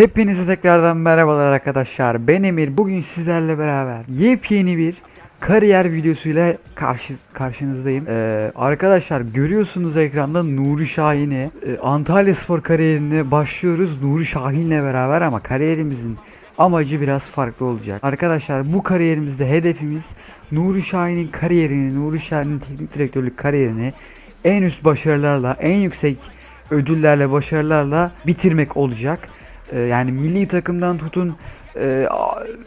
Hepinize tekrardan merhabalar arkadaşlar. Ben Emir. Bugün sizlerle beraber yepyeni bir kariyer videosuyla karşı karşınızdayım. Ee, arkadaşlar görüyorsunuz ekranda Nuri Şahin'i. Ee, Antalya Spor kariyerine başlıyoruz Nuri Şahin'le beraber ama kariyerimizin amacı biraz farklı olacak. Arkadaşlar bu kariyerimizde hedefimiz Nuri Şahin'in kariyerini, Nuri Şahin'in teknik direktörlük kariyerini en üst başarılarla, en yüksek ödüllerle, başarılarla bitirmek olacak. Ee, yani milli takımdan tutun e,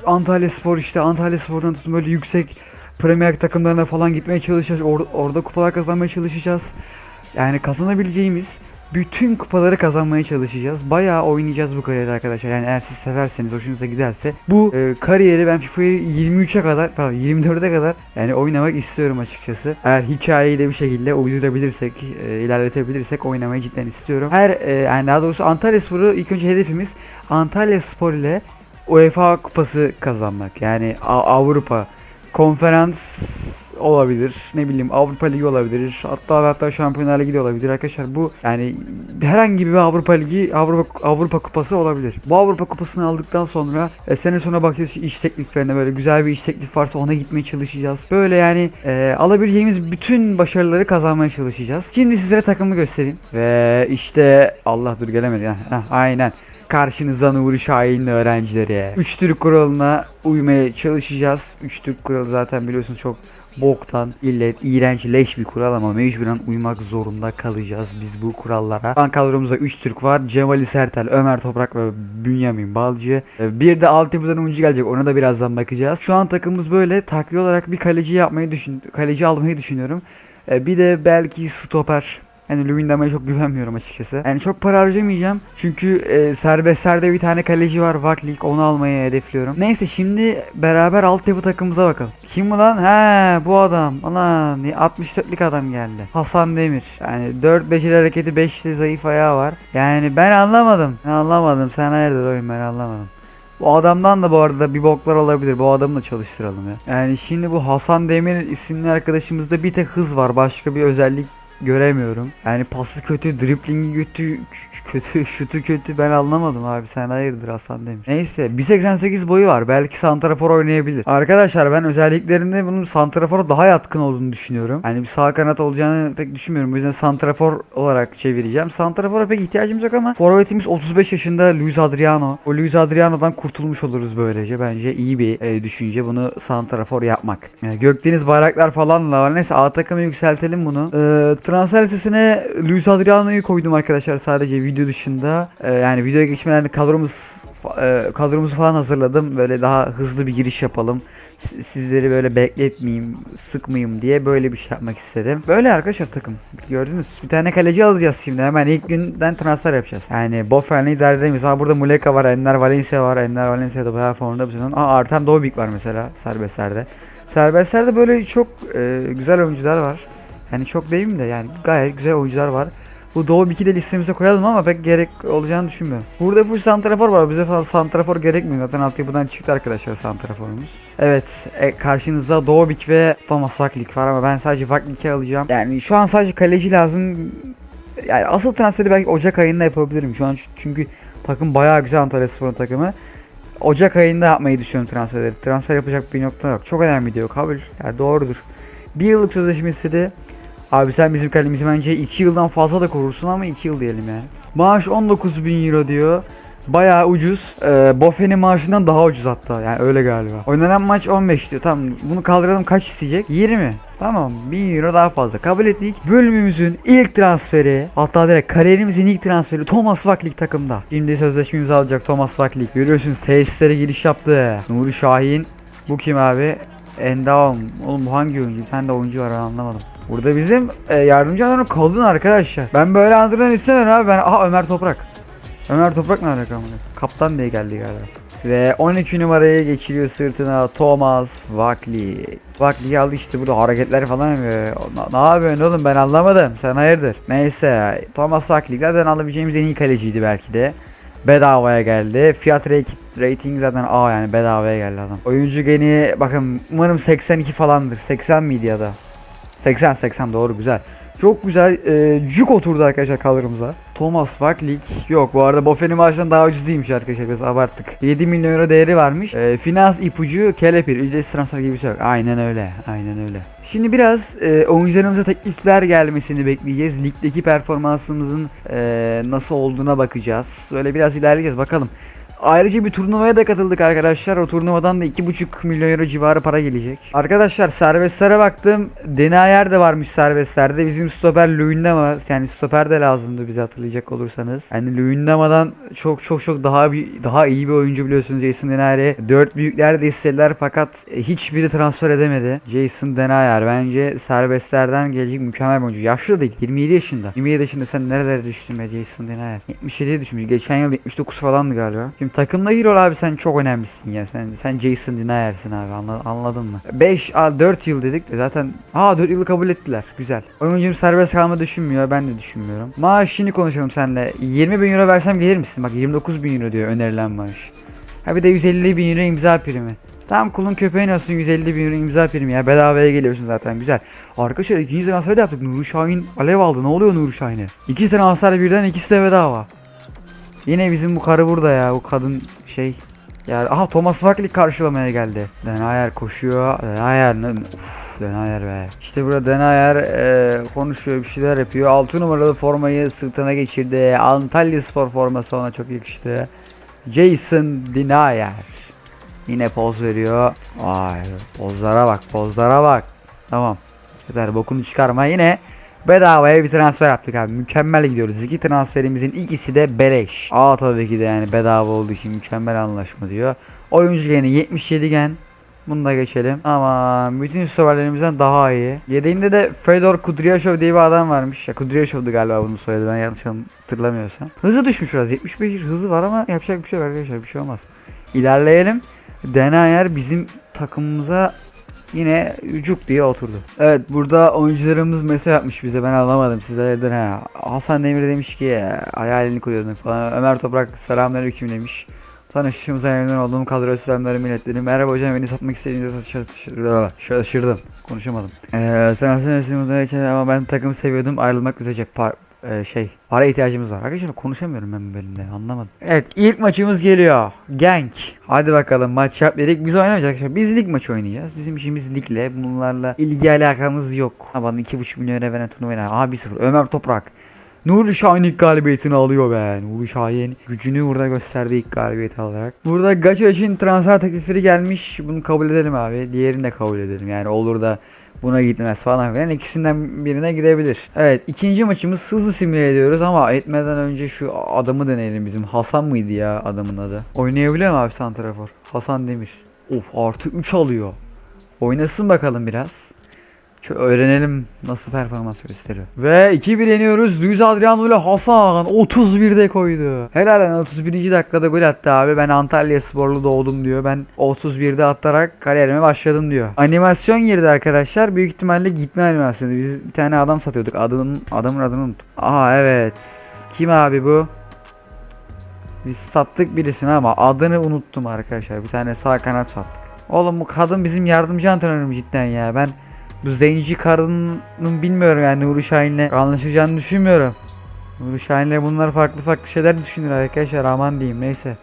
Antalya Spor işte Antalya Spor'dan tutun böyle yüksek Premier takımlarına falan gitmeye çalışacağız. Or- orada kupalar kazanmaya çalışacağız. Yani kazanabileceğimiz bütün kupaları kazanmaya çalışacağız. Bayağı oynayacağız bu kariyeri arkadaşlar. Yani eğer siz severseniz, hoşunuza giderse bu e, kariyeri ben FIFA'yı 23'e kadar, pardon 24'e kadar yani oynamak istiyorum açıkçası. Eğer hikayeyi de bir şekilde uydurabilirsek, e, ilerletebilirsek oynamayı cidden istiyorum. Her e, yani daha doğrusu Antalya Spor'u ilk önce hedefimiz Antalya Spor ile UEFA kupası kazanmak. Yani A- Avrupa konferans olabilir. Ne bileyim Avrupa Ligi olabilir. Hatta hatta Şampiyonlar Ligi de olabilir arkadaşlar. Bu yani herhangi bir Avrupa Ligi, Avrupa Avrupa Kupası olabilir. Bu Avrupa Kupasını aldıktan sonra e, sene sonra bakıyoruz iş tekliflerine böyle güzel bir iş teklif varsa ona gitmeye çalışacağız. Böyle yani e, alabileceğimiz bütün başarıları kazanmaya çalışacağız. Şimdi sizlere takımı göstereyim. Ve işte Allah dur gelemedi ya. Heh, aynen karşınıza Nuri Şahin'le öğrencileri. 3 Türk kuralına uymaya çalışacağız. 3 Türk kuralı zaten biliyorsunuz çok boktan, illet, iğrenç, leş bir kural ama mecburen uymak zorunda kalacağız biz bu kurallara. Şu an kadromuzda 3 Türk var. Cemali Sertel, Ömer Toprak ve Bünyamin Balcı. Ee, Bir de altyapıdan oyuncu gelecek. Ona da birazdan bakacağız. Şu an takımımız böyle takviye olarak bir kaleci yapmayı düşün kaleci almayı düşünüyorum. Ee, Bir de belki stoper yani Lewandowski'ye çok güvenmiyorum açıkçası. Yani çok para harcamayacağım. Çünkü e, serbestlerde bir tane kaleci var. Vaklik onu almayı hedefliyorum. Neyse şimdi beraber altyapı takımımıza bakalım. Kim bu lan? He bu adam. Ana 64'lik adam geldi. Hasan Demir. Yani 4 beceri hareketi 5 de zayıf ayağı var. Yani ben anlamadım. Ben anlamadım. Sen hayırdır oyun ben anlamadım. Bu adamdan da bu arada bir boklar olabilir. Bu adamı da çalıştıralım ya. Yani şimdi bu Hasan Demir isimli arkadaşımızda bir tek hız var. Başka bir özellik göremiyorum. Yani pası kötü, driplingi kötü, kötü, şutu kötü ben anlamadım abi sen hayırdır Hasan demiş. Neyse 1.88 boyu var belki santrafor oynayabilir. Arkadaşlar ben özelliklerinde bunun santrafora daha yatkın olduğunu düşünüyorum. Yani bir sağ kanat olacağını pek düşünmüyorum. O yüzden santrafor olarak çevireceğim. Santrafora pek ihtiyacımız yok ama forvetimiz 35 yaşında Luis Adriano. O Luis Adriano'dan kurtulmuş oluruz böylece. Bence iyi bir e, düşünce bunu santrafor yapmak. Yani Gökdeniz bayraklar falan da var. Neyse A takımı yükseltelim bunu. Ee, transfer listesine Luis Adriano'yu koydum arkadaşlar sadece video dışında. Ee, yani videoya geçmeden kadromuz e, kadromuzu falan hazırladım. Böyle daha hızlı bir giriş yapalım. Sizleri böyle bekletmeyeyim, sıkmayayım diye böyle bir şey yapmak istedim. Böyle arkadaşlar takım. Gördünüz. Bir tane kaleci alacağız şimdi. Hemen ilk günden transfer yapacağız. Yani Bofer'le idare edemeyiz. Ha burada Muleka var, Enner Valencia var. Enner Valencia da bayağı formda bu sezon. Aa Artem Dobik var mesela serbestlerde. Serbestlerde böyle çok e, güzel oyuncular var. Yani çok demeyeyim de yani gayet güzel oyuncular var. Bu Doğu 2'de de listemize koyalım ama pek gerek olacağını düşünmüyorum. Burada full santrafor var. Bize falan santrafor gerekmiyor. Zaten altyapıdan çıktı arkadaşlar santraforumuz. Evet. E, karşınızda Doğu Bik ve Thomas Vaklik var ama ben sadece Vaklik'i alacağım. Yani şu an sadece kaleci lazım. Yani asıl transferi belki Ocak ayında yapabilirim. Şu an çünkü takım bayağı güzel Antalya Spor'un takımı. Ocak ayında yapmayı düşünüyorum transferleri. Transfer yapacak bir nokta yok. Çok önemli diyor kabul. Yani doğrudur. Bir yıllık sözleşmesi de Abi sen bizim kalemizi bence 2 yıldan fazla da korursun ama 2 yıl diyelim yani. Maaş 19 bin euro diyor. Bayağı ucuz. Ee, Boffe'nin maaşından daha ucuz hatta. Yani öyle galiba. Oynanan maç 15 diyor. Tamam bunu kaldıralım kaç isteyecek? 20. Tamam 1000 euro daha fazla. Kabul ettik. Bölümümüzün ilk transferi hatta direkt kariyerimizin ilk transferi Thomas Vaklik takımda. Şimdi sözleşme imzalayacak Thomas Vaklik. Görüyorsunuz tesislere giriş yaptı. Nuri Şahin. Bu kim abi? Endaum. Oğlum bu hangi oyuncu? Bir tane de oyuncu var ben anlamadım. Burada bizim e, yardımcı antrenör Kalın arkadaşlar. Ben böyle antrenör istemiyorum abi. Ben aha Ömer Toprak. Ömer Toprak ne alaka amına? Kaptan diye geldi galiba. Ve 12 numaraya geçiriyor sırtına Thomas Vakli. Vakli aldı işte burada hareketler falan yapıyor. Ne, yapıyorsun oğlum ben anlamadım. Sen hayırdır? Neyse Thomas Vakli zaten alabileceğimiz en iyi kaleciydi belki de. Bedavaya geldi. Fiyat rating zaten A yani bedavaya geldi adam. Oyuncu geni bakın umarım 82 falandır. 80 miydi ya da? 80 80 doğru güzel. Çok güzel e, cuk oturdu arkadaşlar kadromuza. Thomas Wacklik yok bu arada Bofe'nin maaşından daha ucuz değilmiş arkadaşlar biraz abarttık. 7 milyon euro değeri varmış. E, finans ipucu kelepir ücretsiz transfer gibi bir şey yok. Aynen öyle aynen öyle. Şimdi biraz e, oyuncularımıza teklifler gelmesini bekleyeceğiz. Ligdeki performansımızın e, nasıl olduğuna bakacağız. Böyle biraz ilerleyeceğiz bakalım. Ayrıca bir turnuvaya da katıldık arkadaşlar. O turnuvadan da 2,5 milyon euro civarı para gelecek. Arkadaşlar serbestlere baktım. Denayer de varmış serbestlerde. Bizim stoper Luyendama yani stoper de lazımdı bize hatırlayacak olursanız. Yani Luyendama'dan çok çok çok daha bir daha iyi bir oyuncu biliyorsunuz Jason Denayer'i. Dört büyükler de istediler fakat hiçbiri transfer edemedi. Jason Denayer bence serbestlerden gelecek mükemmel bir oyuncu. Yaşlı değil 27 yaşında. 27 yaşında sen nerelere düştün be Jason Denayer? 77'ye düşmüş. Geçen yıl 79 falandı galiba. Şimdi takımda gir ol abi sen çok önemlisin ya. Sen sen Jason Denayer'sin abi anla- anladın mı? 5 a 4 yıl dedik de zaten aa 4 yılı kabul ettiler. Güzel. Oyuncum serbest kalma düşünmüyor. Ben de düşünmüyorum. Maaşını konuşalım seninle. 20 bin euro versem gelir misin? Bak 29 bin euro diyor önerilen maaş. Ha bir de 150 bin euro imza primi. Tamam kulun köpeğin olsun 150 bin euro imza primi ya bedavaya geliyorsun zaten güzel. Arkadaşlar ikinci transfer de yaptık Nuri Şahin alev aldı ne oluyor Nuri Şahin'e? İki transfer birden ikisi de bedava. Yine bizim bu karı burada ya bu kadın şey ya aha Thomas Wacklich karşılamaya geldi. Denayer koşuyor. Denayer ne? Denayer be. İşte burada Denayer e, konuşuyor bir şeyler yapıyor. 6 numaralı formayı sırtına geçirdi. Antalya Spor forması ona çok yakıştı. Jason Denayer. Yine poz veriyor. Vay pozlara bak pozlara bak. Tamam. Yeter bokunu çıkarma yine. Bedavaya bir transfer yaptık abi. Mükemmel gidiyoruz. İki transferimizin ikisi de beleş. Aa tabii ki de yani bedava olduğu için mükemmel anlaşma diyor. Oyuncu geni 77 gen. Bunu da geçelim. Ama bütün stoperlerimizden daha iyi. Yedeğinde de Fedor Kudryashov diye bir adam varmış. Ya Kudryashov'du galiba bunu söyledi ben yanlış hatırlamıyorsam. Hızı düşmüş biraz. 75 hızı var ama yapacak bir şey yok arkadaşlar. Bir şey olmaz. İlerleyelim. Denayer bizim takımımıza yine cuk diye oturdu. Evet burada oyuncularımız mesaj yapmış bize ben anlamadım sizlerden ha. Hasan Demir demiş ki hayalini kuruyordum falan. Ömer Toprak selamünaleyküm demiş. Tanıştığımıza memnun olduğum kadro selamları milletlerim. Merhaba hocam beni satmak istediğinizde şaşırdım. Şaşırdım. Konuşamadım. Ee, sen aslında ama ben takımı seviyordum. Ayrılmak üzere par e, şey para ihtiyacımız var. Arkadaşlar konuşamıyorum ben bu bölümde anlamadım. Evet ilk maçımız geliyor. Genk. Hadi bakalım maç yap dedik. Biz oynamayacağız arkadaşlar. Biz lig maçı oynayacağız. Bizim işimiz ligle. Bunlarla ilgi alakamız yok. Ha bana 2,5 milyon euro veren turnuva oynar. Aha 1-0. Ömer Toprak. Nuri Şahin ilk galibiyetini alıyor be. Nuri Şahin gücünü burada gösterdi ilk galibiyeti alarak. Burada Gaço için transfer teklifleri gelmiş. Bunu kabul edelim abi. Diğerini de kabul edelim. Yani olur da buna gitmez falan filan ikisinden birine gidebilir. Evet ikinci maçımız hızlı simüle ediyoruz ama etmeden önce şu adamı deneyelim bizim. Hasan mıydı ya adamın adı? Oynayabiliyor mu abi Santrafor? Hasan Demir. Of artı 3 alıyor. Oynasın bakalım biraz. Şöyle öğrenelim nasıl performans gösteriyor. Ve 2-1 yeniyoruz. Luis Adriano ile Hasan 31'de koydu. Helal lan 31. dakikada gol attı abi. Ben Antalya sporlu doğdum diyor. Ben 31'de atarak kariyerime başladım diyor. Animasyon girdi arkadaşlar. Büyük ihtimalle gitme animasyonu. Biz bir tane adam satıyorduk. Adının adamın adını unuttum. Aha evet. Kim abi bu? Biz sattık birisini ama adını unuttum arkadaşlar. Bir tane sağ kanat sattık. Oğlum bu kadın bizim yardımcı antrenörüm cidden ya. Ben bu zenci karının bilmiyorum yani Nuri Şahin'le anlaşacağını düşünmüyorum. Nuri Şahin'le bunlar farklı farklı şeyler düşünür arkadaşlar aman diyeyim neyse.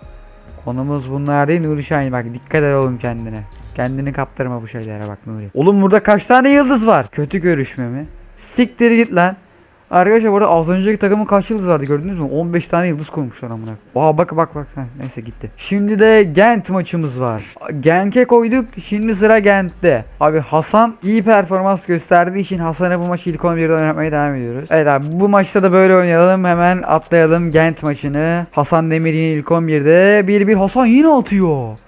Konumuz bunlar değil Nuri Şahin bak dikkat et oğlum kendine. Kendini kaptırma bu şeylere bak Nuri. Oğlum burada kaç tane yıldız var? Kötü görüşme mi? Siktir git lan. Arkadaşlar burada az önceki takımın kaç yıldız vardı gördünüz mü? 15 tane yıldız koymuşlar amına. Aa bak bak bak. Heh, neyse gitti. Şimdi de Gent maçımız var. Genk'e koyduk. Şimdi sıra Gent'te. Abi Hasan iyi performans gösterdiği için Hasan'ı bu maçı ilk 11'de oynatmaya devam ediyoruz. Evet abi bu maçta da böyle oynayalım. Hemen atlayalım Gent maçını. Hasan Demir yine ilk 11'de. 1-1 Hasan yine atıyor.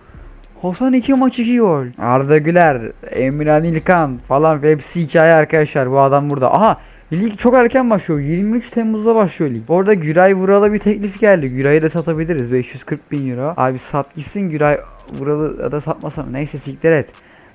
Hasan 2 maç 2 gol. Arda Güler, Emirhan İlkan falan hepsi hikaye arkadaşlar. Bu adam burada. Aha Lig çok erken başlıyor. 23 Temmuz'da başlıyor lig. Orada Güray Vural'a bir teklif geldi. Güray'ı da satabiliriz. 540 bin euro. Abi sat gitsin Güray Vural'ı da satmasam. Neyse siktir et.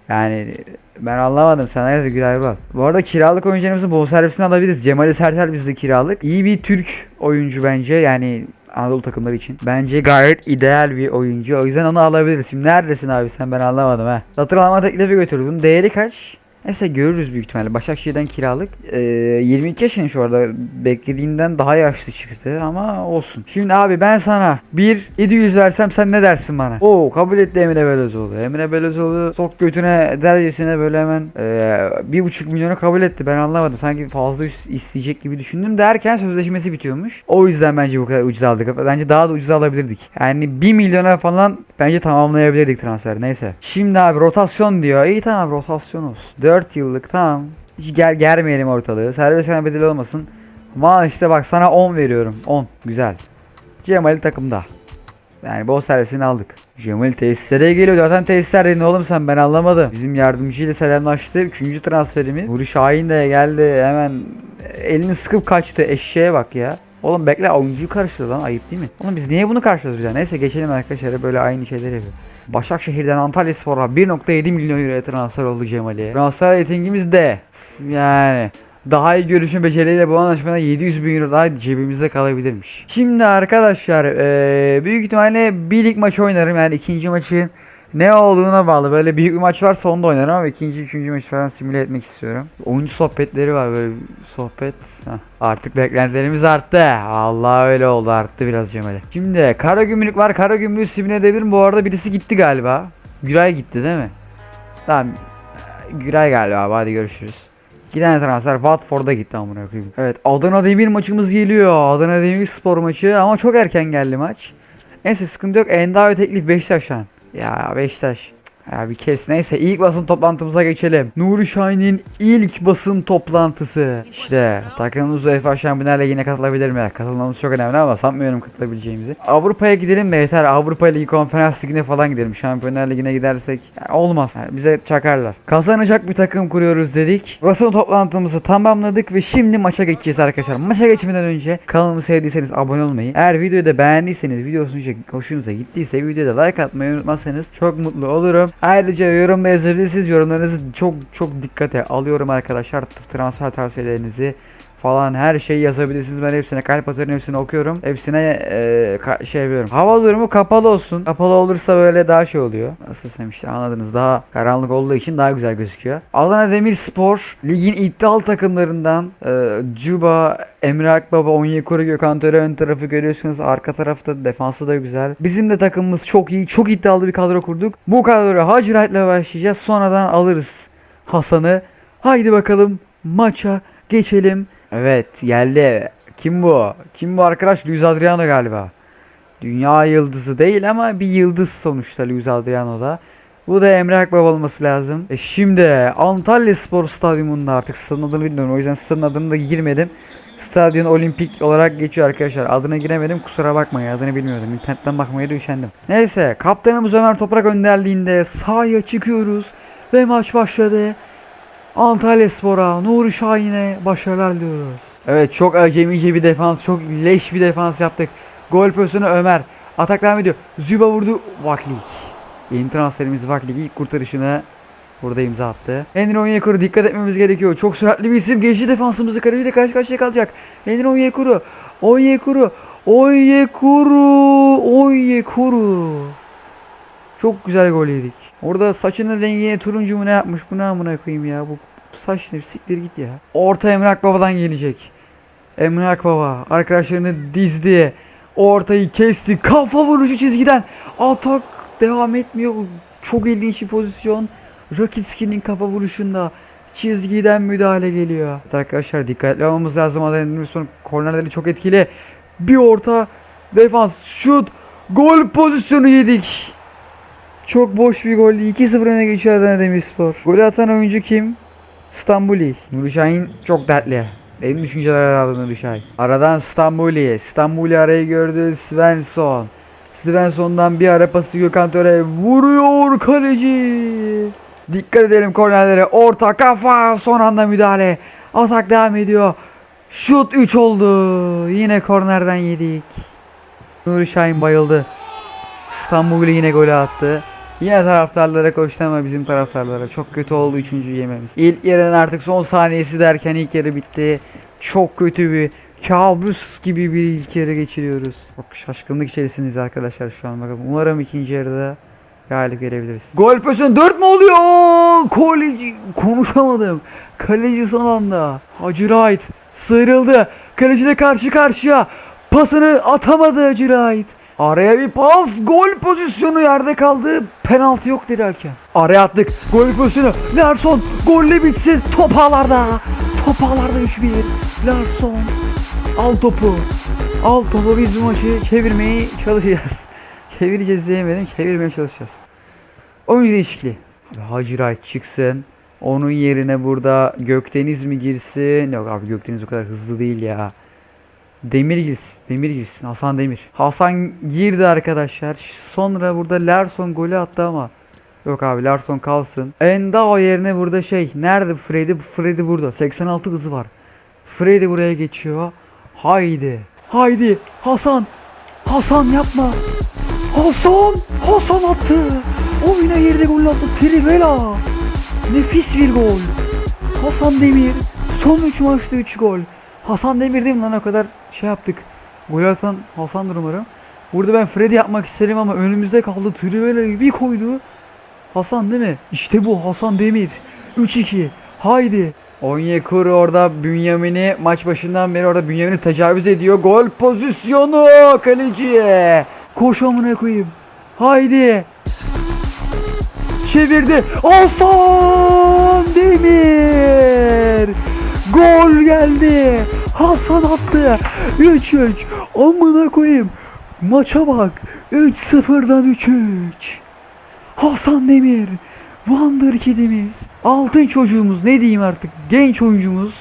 Yani ben anlamadım. Sen nerede Güray Vural? Bu arada kiralık oyuncularımızın bonservisini alabiliriz. Cemal Sertel bizde kiralık. İyi bir Türk oyuncu bence. Yani Anadolu takımları için. Bence gayet ideal bir oyuncu. O yüzden onu alabiliriz. Şimdi neredesin abi sen ben anlamadım ha. Satın alma teklifi götürdüm. Değeri kaç? Neyse görürüz büyük ihtimalle. Başakşehir'den kiralık. Ee, 22 yaşındayım şu arada. Beklediğimden daha yaşlı çıktı ama olsun. Şimdi abi ben sana bir 700 versem sen ne dersin bana? Oo kabul etti Emre Belözoğlu. Emre Belözoğlu sok götüne dercesine böyle hemen ee, bir buçuk milyonu kabul etti. Ben anlamadım. Sanki fazla isteyecek gibi düşündüm derken sözleşmesi bitiyormuş. O yüzden bence bu kadar ucuz aldık. Bence daha da ucuz alabilirdik. Yani 1 milyona falan bence tamamlayabilirdik transferi. Neyse. Şimdi abi rotasyon diyor. İyi tamam rotasyon olsun. 4 yıllık tamam. Hiç gel germeyelim ortalığı. Serbest kanal bedeli olmasın. Ama işte bak sana 10 veriyorum. 10. Güzel. Cemal'i takımda. Yani bol servisini aldık. Cemal tesislere geliyor. Zaten tesisler dedin oğlum sen ben anlamadım. Bizim yardımcıyla selamlaştı. Üçüncü transferimiz. Nuri Şahin de geldi. Hemen elini sıkıp kaçtı. Eşeğe bak ya. Oğlum bekle oyuncuyu karşıladı lan ayıp değil mi? Oğlum biz niye bunu karşılıyoruz bir daha? Neyse geçelim arkadaşlar böyle aynı şeyler yapıyor. Başakşehir'den Antalya Spor'a 1.7 milyon euroya transfer oldu Cemal'i. Transfer ratingimiz de yani daha iyi görüşme beceriyle bu anlaşmada 700 bin euro daha cebimizde kalabilirmiş. Şimdi arkadaşlar eee, büyük ihtimalle bir lig maçı oynarım yani ikinci maçın ne olduğuna bağlı. Böyle büyük bir maç varsa onu da oynarım ama ikinci, üçüncü maçı falan simüle etmek istiyorum. Oyuncu sohbetleri var böyle sohbet. Heh. Artık beklentilerimiz arttı. Allah öyle oldu arttı biraz Cemal'e. Şimdi kara gümrük var. Kara gümrüğü simüle edebilirim. Bu arada birisi gitti galiba. Güray gitti değil mi? Tamam. Güray galiba abi hadi görüşürüz. Giden transfer Watford'a gitti amına koyayım. Evet Adana Demir maçımız geliyor. Adana Demir spor maçı ama çok erken geldi maç. Neyse sıkıntı yok. Endavi teklif Beşiktaş'tan. Ya Beşiktaş. Ya bir kes. Neyse ilk basın toplantımıza geçelim. Nuri Şahin'in ilk basın toplantısı. İşte takımımız UEFA Şampiyonlar Ligi'ne katılabilir mi? Katılmamız çok önemli ama sanmıyorum katılabileceğimizi. Avrupa'ya gidelim mi yeter. Avrupa Ligi Konferans Ligi'ne falan gidelim. Şampiyonlar Ligi'ne gidersek olmaz. Yani bize çakarlar. Kazanacak bir takım kuruyoruz dedik. Basın toplantımızı tamamladık ve şimdi maça geçeceğiz arkadaşlar. Maça geçmeden önce kanalımı sevdiyseniz abone olmayı. Eğer videoyu da beğendiyseniz videosu hoşunuza gittiyse videoda like atmayı unutmazsanız çok mutlu olurum. Ayrıca yorumda yazabilirsiniz. Yorumlarınızı çok çok dikkate alıyorum arkadaşlar. Transfer tavsiyelerinizi falan her şeyi yazabilirsiniz. Ben hepsine kalp atıyorum, hepsini okuyorum. Hepsine e, şey yapıyorum. Hava durumu kapalı olsun. Kapalı olursa böyle daha şey oluyor. Nasıl desem işte anladınız. Daha karanlık olduğu için daha güzel gözüküyor. Adana Demirspor ligin iddialı takımlarından e, Cuba, Emre Akbaba, Onyekuru, Gökhan Töre ön tarafı görüyorsunuz. Arka tarafta defansı da güzel. Bizim de takımımız çok iyi. Çok iddialı bir kadro kurduk. Bu kadroya Hacı Wright'la başlayacağız. Sonradan alırız Hasan'ı. Haydi bakalım maça geçelim. Evet geldi. Kim bu? Kim bu arkadaş? Luis Adriano galiba. Dünya yıldızı değil ama bir yıldız sonuçta Luis Adriano da. Bu da Emre Akbaba olması lazım. E şimdi Antalya Spor Stadyumunda artık stadın adını bilmiyorum. O yüzden stadın adını da girmedim. Stadyum Olimpik olarak geçiyor arkadaşlar. Adına giremedim kusura bakmayın adını bilmiyordum. İnternetten bakmaya da üşendim. Neyse kaptanımız Ömer Toprak önderliğinde sahaya çıkıyoruz. Ve maç başladı. Antalya Spor'a, Nuri Şahin'e başarılar diliyoruz. Evet çok acemice bir defans, çok leş bir defans yaptık. Gol pozisyonu Ömer. Atak devam ediyor. Züba vurdu. Vaklik. Yeni transferimiz Vaklik ilk kurtarışını burada imza attı. Henry Onyekuru dikkat etmemiz gerekiyor. Çok süratli bir isim. Geçti defansımızı kaleciyle karşı karşıya kalacak. Henry Onyekuru. Onyekuru. Onyekuru. Onyekuru. Çok güzel gol yedik. Orada saçının rengine turuncu mu ne yapmış? Bu ne amına koyayım ya? Bu saç ne? Siktir git ya. Orta Emre Akbaba'dan gelecek. Emre Akbaba arkadaşlarını dizdi. Ortayı kesti. Kafa vuruşu çizgiden. Atak devam etmiyor. Çok ilginç bir pozisyon. Rakitski'nin kafa vuruşunda çizgiden müdahale geliyor. Arkadaşlar dikkatli olmamız lazım. Adamın son kornerleri çok etkili. Bir orta defans şut gol pozisyonu yedik. Çok boş bir gol. 2-0 öne geçiyor Adana Demirspor. Golü atan oyuncu kim? Stambuli. Nuri Şahin çok dertli. Benim düşünceler aradı Nuri Şahin. Aradan Stambuli. Stambuli arayı gördü. Svensson. Svensson'dan bir ara pası Gökhan Töre. Vuruyor kaleci. Dikkat edelim kornerlere. Orta kafa. Son anda müdahale. Atak devam ediyor. Şut 3 oldu. Yine kornerden yedik. Nuri Şahin bayıldı. İstanbul yine golü attı. Yine taraftarlara koştu ama bizim taraftarlara çok kötü oldu üçüncü yememiz. İlk yarının artık son saniyesi derken ilk yarı bitti. Çok kötü bir kabus gibi bir ilk yarı geçiriyoruz. Çok şaşkınlık içerisindeyiz arkadaşlar şu an bakalım. Umarım ikinci yarıda galip gelebiliriz. Gol pozisyonu 4 mü oluyor? Kaleci konuşamadım. Kaleci son anda. Hacı Wright sıyrıldı. Kaleciyle karşı karşıya. Pasını atamadı Hacı Wright. Araya bir pas. Gol pozisyonu yerde kaldı. Penaltı yok dedi hakem. Araya attık. Gol pozisyonu. Larson golle bitsin. Top ağlarda. Top ağlarda 3-1. Larson. Al topu. Al topu biz bu maçı çevirmeyi çalışacağız. Çevireceğiz diyemedim. Çevirmeye çalışacağız. Oyuncu değişikliği. Hacı çıksın. Onun yerine burada Gökdeniz mi girsin? Yok abi Gökdeniz o kadar hızlı değil ya. Demir girsin. Demir girsin. Hasan Demir. Hasan girdi arkadaşlar. Sonra burada Larson golü attı ama. Yok abi Larson kalsın. Endao yerine burada şey. Nerede Freddy? Freddy burada. 86 hızı var. Freddy buraya geçiyor. Haydi. Haydi. Hasan. Hasan yapma. Hasan. Hasan attı. Oyuna girdi gol attı. Trivela. Nefis bir gol. Hasan Demir. Son 3 maçta 3 gol. Hasan Demir değil mi lan o kadar şey yaptık. Gol atan Hasan'dır umarım. Burada ben Freddy yapmak isterim ama önümüzde kaldı. Trivela'yı bir koydu. Hasan değil mi? İşte bu Hasan Demir. 3-2. Haydi. Onyekuru orada Bünyamin'i maç başından beri orada Bünyamin'i tecavüz ediyor. Gol pozisyonu kaleciye. Koş amına koyayım. Haydi. Çevirdi. Hasan Demir. Gol geldi. Hasan attı. 3-3. Amına koyayım. Maça bak. 3-0'dan 3-3. Hasan Demir. Wonder Kid'imiz. Altın çocuğumuz ne diyeyim artık. Genç oyuncumuz.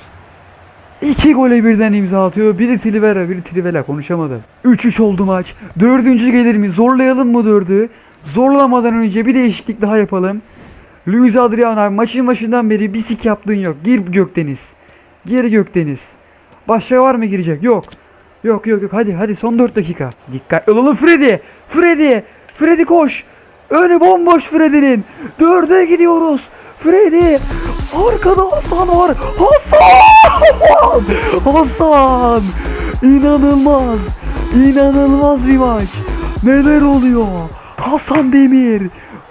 İki gole birden imza atıyor. Biri Trivela, biri Trivela konuşamadım. 3-3 oldu maç. Dördüncü gelir mi? Zorlayalım mı dördü? Zorlamadan önce bir değişiklik daha yapalım. Luis Adriano maçın başından beri bir sik yaptığın yok. Gir Gökdeniz. Gir Gökdeniz. Başka var mı girecek? Yok. Yok yok yok hadi hadi son 4 dakika. Dikkatli olalım Freddy. Freddy. Freddy koş. Önü bomboş Freddy'nin. Dörde gidiyoruz. Freddy. Arkada Hasan var. Hasan. Hasan. İnanılmaz. İnanılmaz bir maç. Neler oluyor? Hasan Demir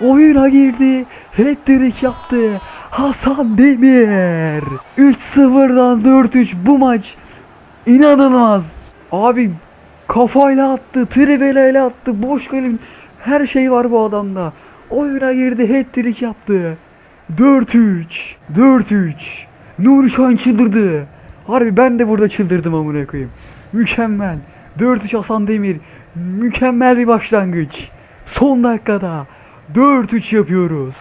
oyuna girdi. Hat-trick yaptı. Hasan Demir. 3-0'dan 4-3 bu maç. İnanılmaz. Abi kafayla attı, trivelayla attı, boş kalem her şey var bu adamda. Oyuna girdi, hat-trick yaptı. 4-3. 4-3. Nuri Şahin çıldırdı. Harbi ben de burada çıldırdım amına koyayım. Mükemmel. 4-3 Hasan Demir. Mükemmel bir başlangıç. Son dakikada 4-3 yapıyoruz.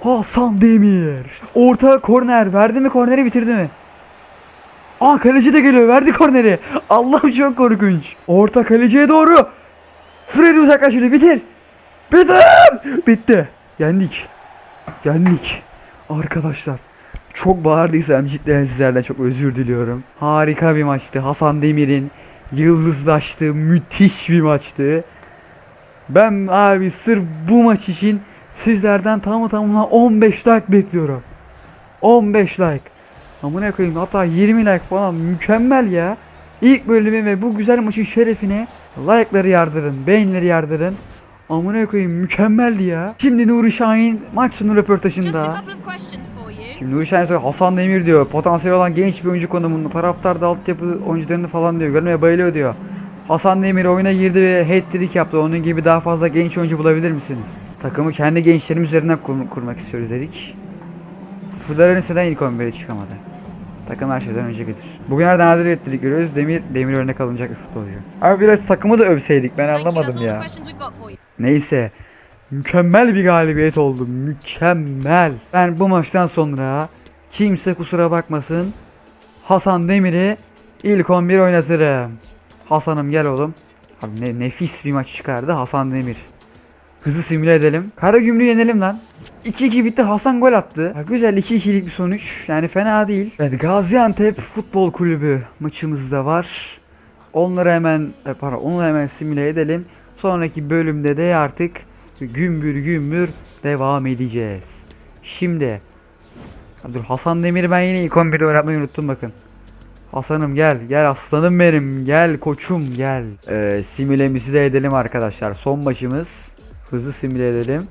Hasan Demir. Orta korner. Verdi mi korneri bitirdi mi? Aa kaleci de geliyor. Verdi korneri. Allah'ım çok korkunç. Orta kaleciye doğru. Freddy uzaklaştırdı. Bitir. Bitir. Bitti. Yendik. Yendik. Arkadaşlar. Çok bağırdıysam cidden sizlerden çok özür diliyorum. Harika bir maçtı. Hasan Demir'in yıldızlaştığı müthiş bir maçtı. Ben abi sırf bu maç için sizlerden tamı tamına 15 like bekliyorum. 15 like. Amına koyayım hatta 20 like falan mükemmel ya. İlk bölümü ve bu güzel maçın şerefine like'ları yardırın, beğenileri yardırın. Amına koyayım mükemmeldi ya. Şimdi Nuri Şahin maç sonu röportajında. Şimdi Nuri Şahin soruyor Hasan Demir diyor. Potansiyel olan genç bir oyuncu konumunda. Taraftar da altyapı oyuncularını falan diyor. Görmeye bayılıyor diyor. Hasan Demir oyuna girdi ve hat-trick yaptı. Onun gibi daha fazla genç oyuncu bulabilir misiniz? Takımı kendi gençlerimiz üzerinden kur- kurmak istiyoruz dedik. Florence'den ilk 11'e çıkamadı. Takım her şeyden önce gelir. Bugün nereden nadir ettirik görüyoruz. Demir, Demir örnek alınacak bir futbolcu. Abi biraz takımı da övseydik ben anlamadım ya. Neyse. Mükemmel bir galibiyet oldu. Mükemmel. Ben bu maçtan sonra kimse kusura bakmasın. Hasan Demir'i ilk 11 oynatırım. Hasan'ım gel oğlum. Abi ne nefis bir maç çıkardı Hasan Demir. Hızı simüle edelim. Karagümrük'ü yenelim lan. 2-2 bitti Hasan gol attı. Ya güzel 2-2'lik bir sonuç. Yani fena değil. Evet Gaziantep Futbol Kulübü maçımız da var. Onları hemen e, pardon, onu hemen simüle edelim. Sonraki bölümde de artık gümbür gümbür devam edeceğiz. Şimdi dur Hasan Demir'i ben yine ilk 11'de oynatmayı unuttum bakın. Hasan'ım gel gel aslanım benim gel koçum gel. Ee, simülemizi de edelim arkadaşlar. Son maçımız. Hızlı simüle edelim.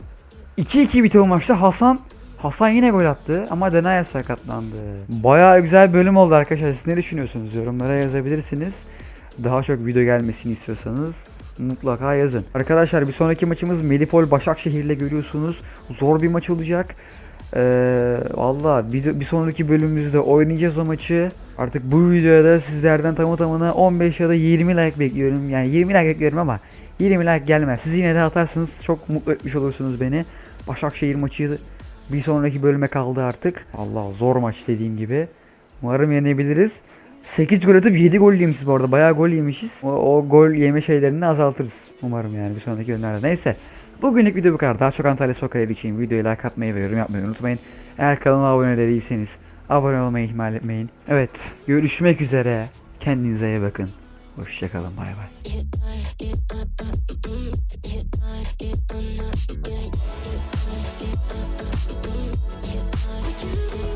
2-2 bitiyor maçta. Hasan Hasan yine gol attı ama Denaya sakatlandı. Bayağı güzel bölüm oldu arkadaşlar. Siz ne düşünüyorsunuz? Yorumlara yazabilirsiniz. Daha çok video gelmesini istiyorsanız mutlaka yazın. Arkadaşlar bir sonraki maçımız Medipol Başakşehir ile görüyorsunuz. Zor bir maç olacak. Ee, Valla bir, bir sonraki bölümümüzde oynayacağız o maçı. Artık bu videoya da sizlerden tamı tamına 15 ya da 20 like bekliyorum. Yani 20 like bekliyorum ama 20 like gelmez. Siz yine de atarsanız çok mutlu etmiş olursunuz beni. Başakşehir maçı bir sonraki bölüme kaldı artık. Allah zor maç dediğim gibi. Umarım yenebiliriz. 8 gol atıp 7 gol yemişiz bu arada. Bayağı gol yemişiz. O, o gol yeme şeylerini azaltırız. Umarım yani bir sonraki bölümlerde. Neyse. Bugünlük video bu kadar. Daha çok Antalya Kareli için videoyu like atmayı ve yorum yapmayı unutmayın. Eğer kanalıma abone değilseniz abone olmayı ihmal etmeyin. Evet. Görüşmek üzere. Kendinize iyi bakın. Hoşçakalın bay bay. Get